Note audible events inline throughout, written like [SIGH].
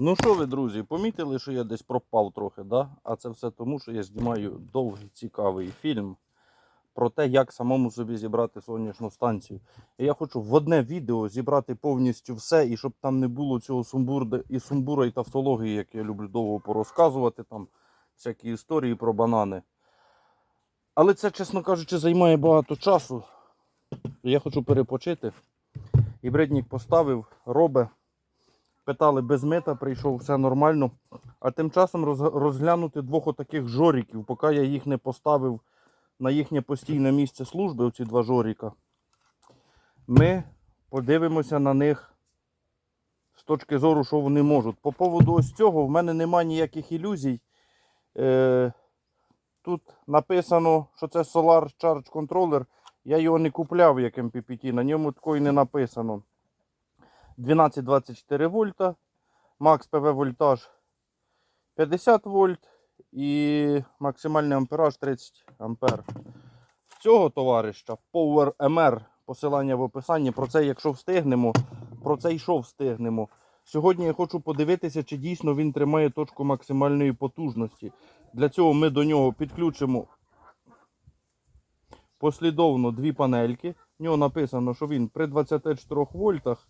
Ну що ви, друзі, помітили, що я десь пропав трохи, да? а це все тому, що я знімаю довгий цікавий фільм про те, як самому собі зібрати сонячну станцію. І я хочу в одне відео зібрати повністю все, і щоб там не було цього сумбурда і сумбура і тавтології, як я люблю довго порозказувати, там всякі історії про банани. Але це, чесно кажучи, займає багато часу. Я хочу перепочити. Гібридник поставив, робить. Питали без мита, прийшов, все нормально. А тим часом розглянути двох отаких жоріків, поки я їх не поставив на їхнє постійне місце служби, оці два жоріка. Ми подивимося на них з точки зору, що вони можуть. По поводу ось цього в мене немає ніяких ілюзій. Е, тут написано, що це Solar Charge Controller. Я його не купляв як MPPT, на ньому такої не написано. 12-24 вольта, макс ПВ вольтаж 50 вольт і максимальний ампераж 30 ампер. Цього товариша Power MR, посилання в описанні. Про це, якщо встигнемо, про це і що встигнемо. Сьогодні я хочу подивитися, чи дійсно він тримає точку максимальної потужності. Для цього ми до нього підключимо послідовно дві панельки. В нього написано, що він при 24 вольтах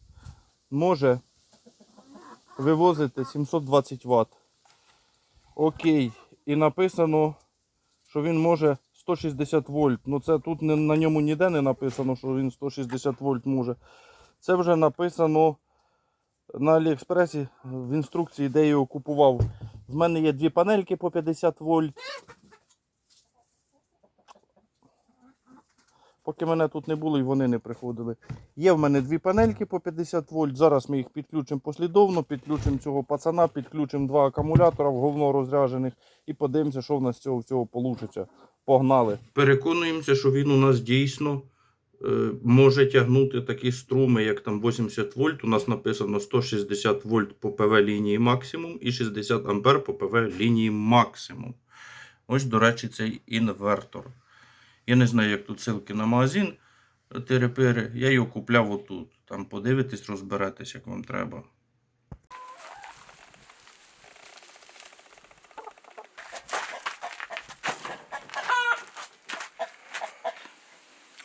може вивозити 720 Вт. Окей. І написано, що він може 160 вольт. Ну це тут на ньому ніде не написано, що він 160 вольт може. Це вже написано на Аліекспресі в інструкції, де я його купував. В мене є дві панельки по 50 вольт. Поки мене тут не було і вони не приходили. Є в мене дві панельки по 50 вольт. Зараз ми їх підключимо послідовно, підключимо цього пацана, підключимо два акумулятора говно розряджених і подивимося, що в нас з цього всього вийде. Погнали. Переконуємося, що він у нас дійсно е, може тягнути такі струми, як там 80 вольт. У нас написано 160 вольт по ПВ лінії максимум і 60 ампер по ПВ лінії максимум. Ось, до речі, цей інвертор. Я не знаю, як тут ссылки на магазин. Тири-пири. Я його купляв отут. Там подивитесь, розберетесь, як вам треба.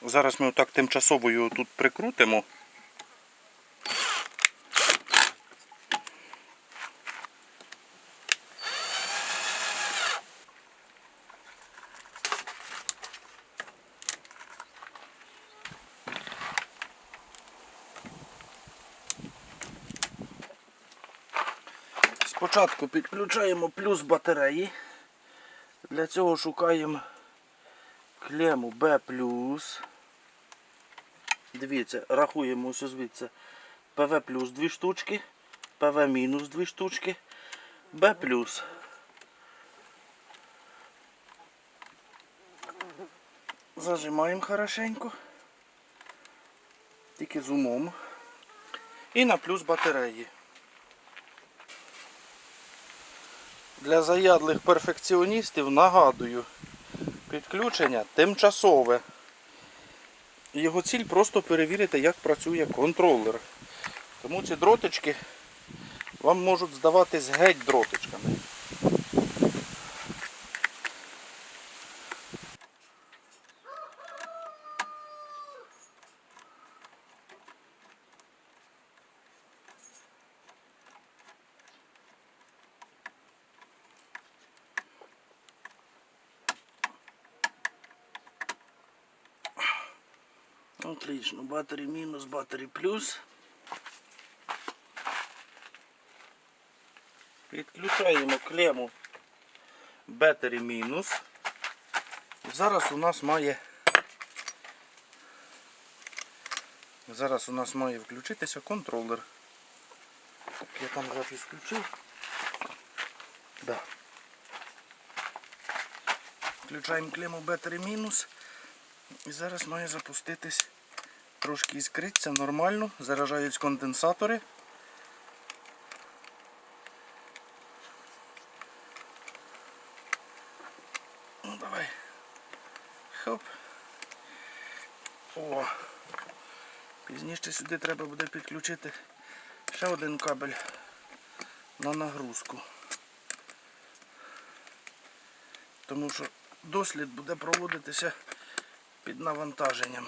Зараз ми отак тимчасово його тут прикрутимо. Підключаємо плюс батареї. Для цього шукаємо клему B+. Дивіться, рахуємо ось звідси. ПВ плюс 2 штучки, ПВ мінус 2 штучки, Б плюс. Зажимаємо хорошенько. Тільки з умом. І на плюс батареї. Для заядлих перфекціоністів нагадую, підключення тимчасове. Його ціль просто перевірити, як працює контролер. Тому ці дротички вам можуть здаватись геть дротичками. Батарея минус, батарея плюс. Підключаємо клему Battery мінус. Зараз у нас має Зараз у нас має включитися контролер. Я там запись включив. Да. Включаємо клему Battery мінус. І зараз має запуститись трошки іскриться нормально, заражають конденсатори. Ну давай. Хоп. О. Пізніше сюди треба буде підключити ще один кабель на нагрузку. Тому що дослід буде проводитися під навантаженням.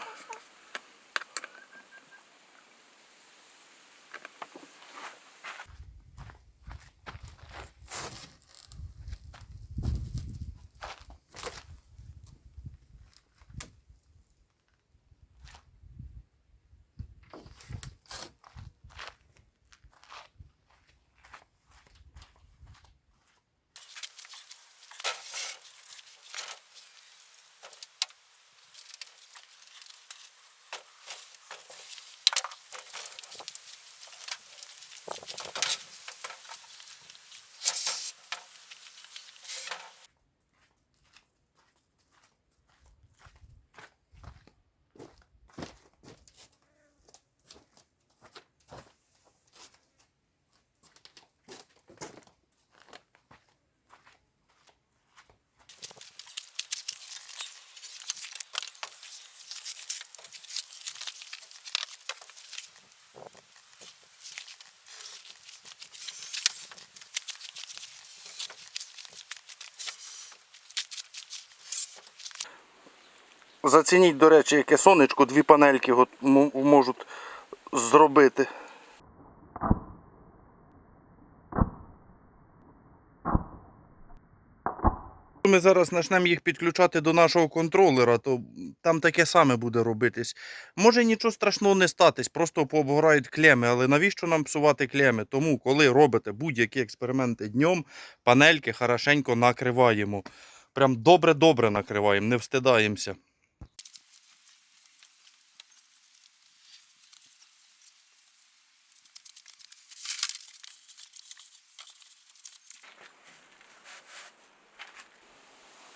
Зацініть, до речі, яке сонечко, дві панельки можуть зробити. Ми зараз почнемо їх підключати до нашого контролера, то там таке саме буде робитись. Може нічого страшного не статись, просто пообгорають клеми, але навіщо нам псувати клеми? Тому, коли робите будь-які експерименти днем, панельки хорошенько накриваємо. Прям добре-добре накриваємо, не встидаємося.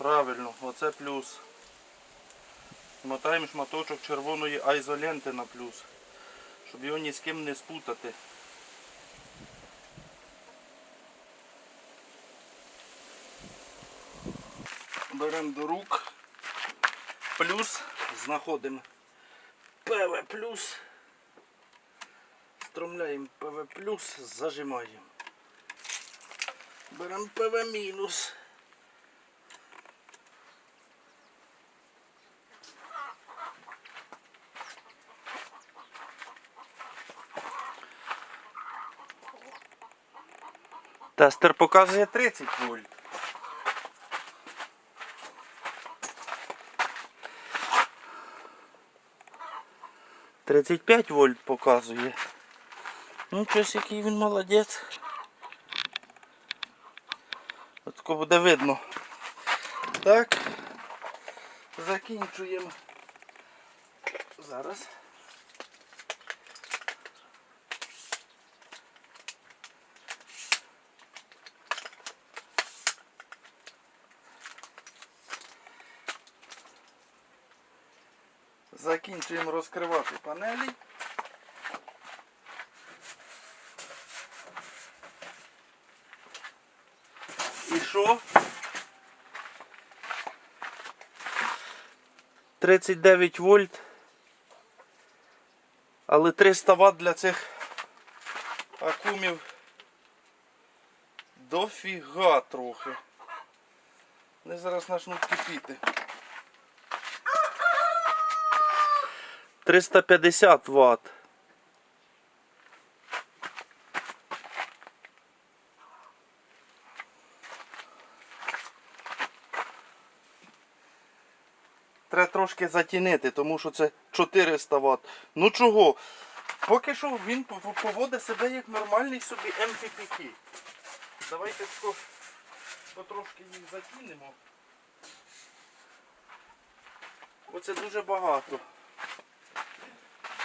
Правильно, оце плюс. Мотаємо шматочок червоної айзоленти на плюс, щоб його ні з ким не спутати. Беремо до рук, плюс, знаходимо ПВ плюс, стромляємо ПВ плюс, зажимаємо. Беремо ПВ мінус. Тестер показує 30 вольт. Тридцять п'ять вольт показує. Ну, щось який він молодець. Отко буде видно. Так. Закінчуємо. Зараз. Закінчуємо розкривати панелі. І що? 39 вольт. Але 300 Вт для цих акумів дофіга трохи. Вони зараз почнуть кипіти. 350 Вт. Треба трошки затінити, тому що це 400 Вт. Ну чого? Поки що він поводить себе як нормальний собі МППК. Давайте потрошки їх затінимо. Бо це дуже багато.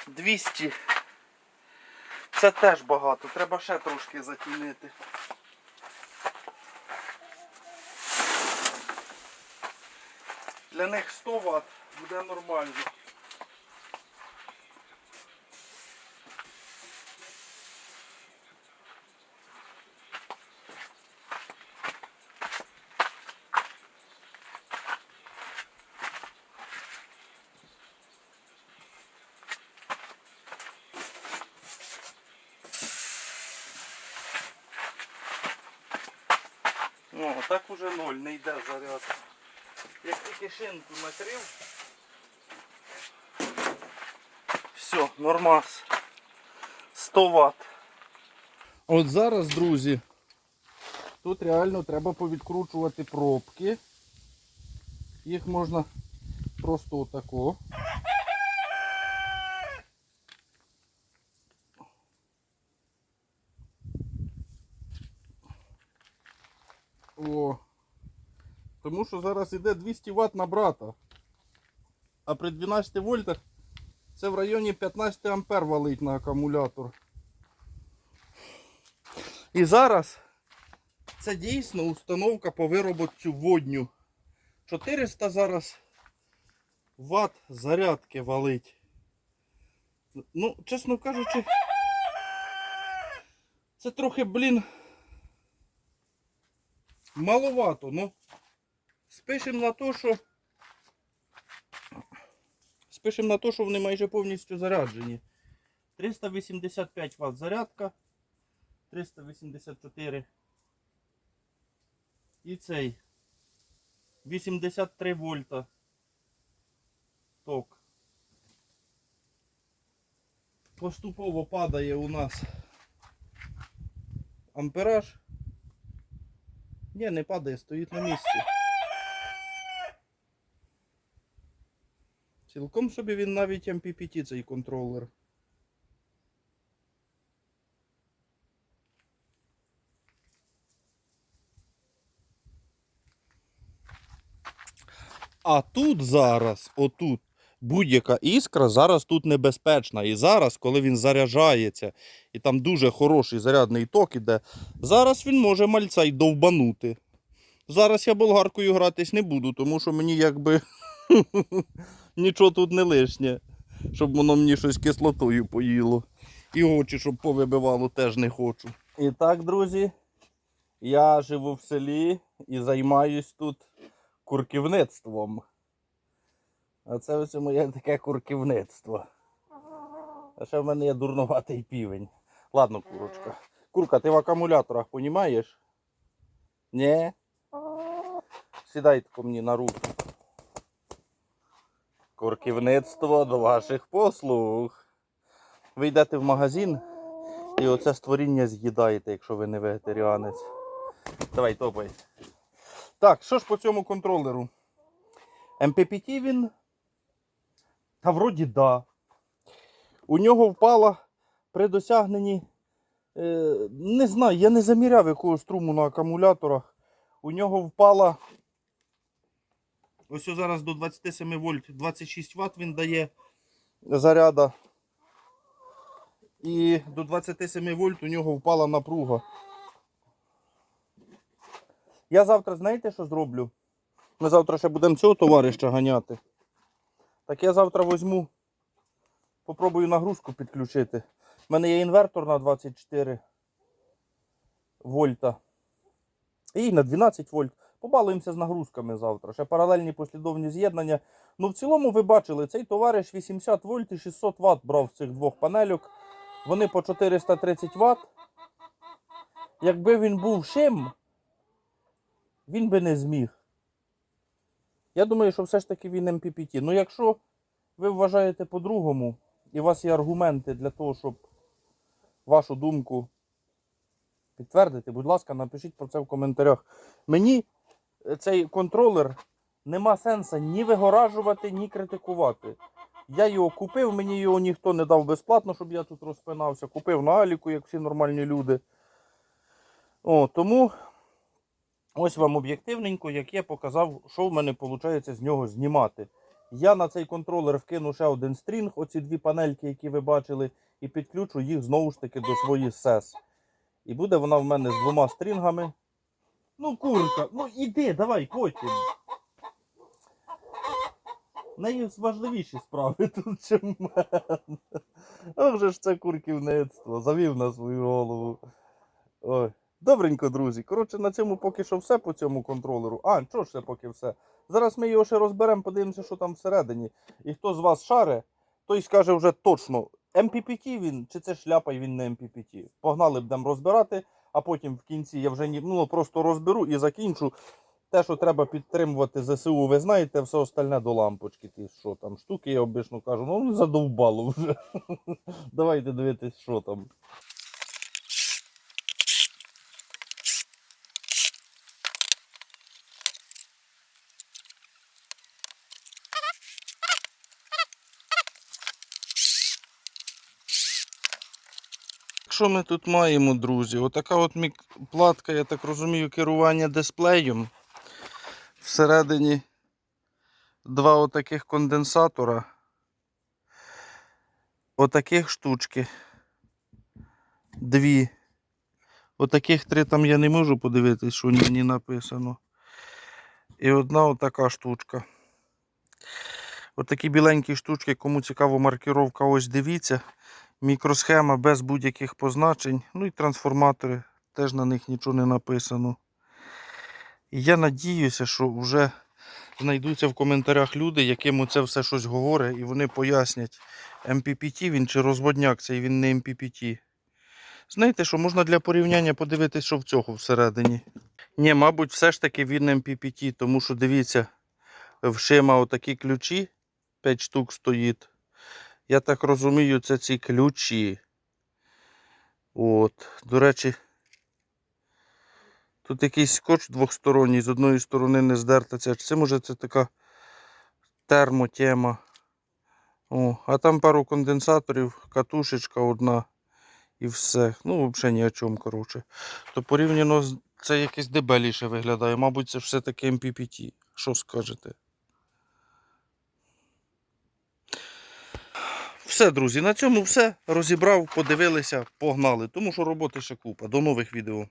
200. Це теж багато. Треба ще трошки затінити. Для них 100 Вт буде нормально. Уже ноль, не йде заряд. Як тільки шинку накрив. Все, нормас. 100 Вт. От зараз, друзі, тут реально треба повідкручувати пробки. Їх можна просто отако. О. Тому що зараз іде 200 Вт на брата. А при 12 вольтах це в районі 15 ампер валить на акумулятор. І зараз це дійсно установка по вироботцю водню. 400 зараз Вт зарядки валить. Ну, чесно кажучи, це трохи, блін, маловато, ну. Спишемо на те, що. Спишемо на те, що вони майже повністю заряджені. 385 Вт зарядка. 384. І цей. 83 вольта. Ток. Поступово падає у нас ампераж. Ні, не падає, стоїть на місці. Цілком собі він навіть MPPT цей контролер. А тут зараз, отут, будь-яка іскра зараз тут небезпечна. І зараз, коли він заряджається, і там дуже хороший зарядний ток іде, зараз він може мальця й довбанути. Зараз я болгаркою гратись не буду, тому що мені якби [LAUGHS] нічого тут не лишнє, щоб воно мені щось кислотою поїло. І очі, щоб повибивало, теж не хочу. І так, друзі, я живу в селі і займаюсь тут курківництвом. А це ось моє таке курківництво. А ще в мене є дурноватий півень. Ладно, курочка. Курка, ти в акумуляторах, понімаєш? Ні? Сідай тако мені на руку. Курківництво до ваших послуг. Ви йдете в магазин і оце створіння з'їдаєте, якщо ви не вегетаріанець. Давай, топай. Так, що ж по цьому контролеру? MPPT він. Та вроді да. У нього впала при досягненні. Е, не знаю, я не заміряв якого струму на акумуляторах. У нього впала. Ось зараз до 27 вольт, 26 Вт він дає заряда. І до 27 вольт у нього впала напруга. Я завтра, знаєте, що зроблю? Ми завтра ще будемо цього товариша ганяти. Так я завтра візьму, попробую нагрузку підключити. У мене є інвертор на 24 вольта. І на 12 вольт. Побалуємося з нагрузками завтра. Ще паралельні послідовні з'єднання. Ну, в цілому, ви бачили, цей товариш 80 вольт і 600 Вт брав з цих двох панельок. Вони по 430 Вт. Якби він був шим, він би не зміг. Я думаю, що все ж таки він MPPT. Ну, якщо ви вважаєте по-другому, і у вас є аргументи для того, щоб вашу думку підтвердити, будь ласка, напишіть про це в коментарях. Мені цей контролер нема сенсу ні вигоражувати, ні критикувати. Я його купив, мені його ніхто не дав безплатно, щоб я тут розпинався. Купив на Аліку, як всі нормальні люди. О, тому ось вам об'єктивненько, як я показав, що в мене виходить з нього знімати. Я на цей контролер вкину ще один стрінг, оці дві панельки, які ви бачили, і підключу їх знову ж таки до своєї SES. І буде вона в мене з двома стрінгами. Ну, курка, ну іди, давай потім. В неї важливіші справи [LAUGHS] тут, чим мене. Ох же ж це курківництво, завів на свою голову. Ой. Добренько, друзі. Коротше, на цьому поки що все по цьому контролеру. А, що ж це поки все. Зараз ми його ще розберемо, подивимося, що там всередині. І хто з вас шаре, той скаже вже точно, MPPT він чи це шляпа і він не MPPT. Погнали будемо розбирати. А потім в кінці я вже ну, просто розберу і закінчу. Те, що треба підтримувати ЗСУ, ви знаєте, все остальне до лампочки. Ті, що там штуки, я обично кажу, ну задовбало вже. [LAUGHS] Давайте дивитись, що там. Що ми тут маємо, друзі? Отака от платка, я так розумію, керування дисплеєм. Всередині два отаких конденсатора. Отаких штучки. Дві. Отаких три там я не можу подивитись, що ні написано. І одна отака штучка. Отакі біленькі штучки, кому цікаво маркіровка, ось дивіться. Мікросхема без будь-яких позначень. Ну і трансформатори, теж на них нічого не написано. І я надіюся, що вже знайдуться в коментарях люди, яким це все щось говорить, і вони пояснять, MPPT він чи розводняк цей він не MPPT. Знаєте, що можна для порівняння подивитися, що в цього всередині. Ні, мабуть, все ж таки він MPPT, тому що дивіться, в Шима отакі ключі, 5 штук стоїть. Я так розумію, це ці ключі. От. До речі, тут якийсь скотч двохсторонній, з одної сторони не здерта ця. Це може це така термотема. О, а там пару конденсаторів, катушечка одна і все. Ну, взагалі ні о чому, коротше. То порівняно це якесь дебеліше виглядає. Мабуть, це все-таки MPPT. Що скажете? Все, друзі, на цьому все. Розібрав, подивилися, погнали. Тому що роботи ще купа. До нових відео.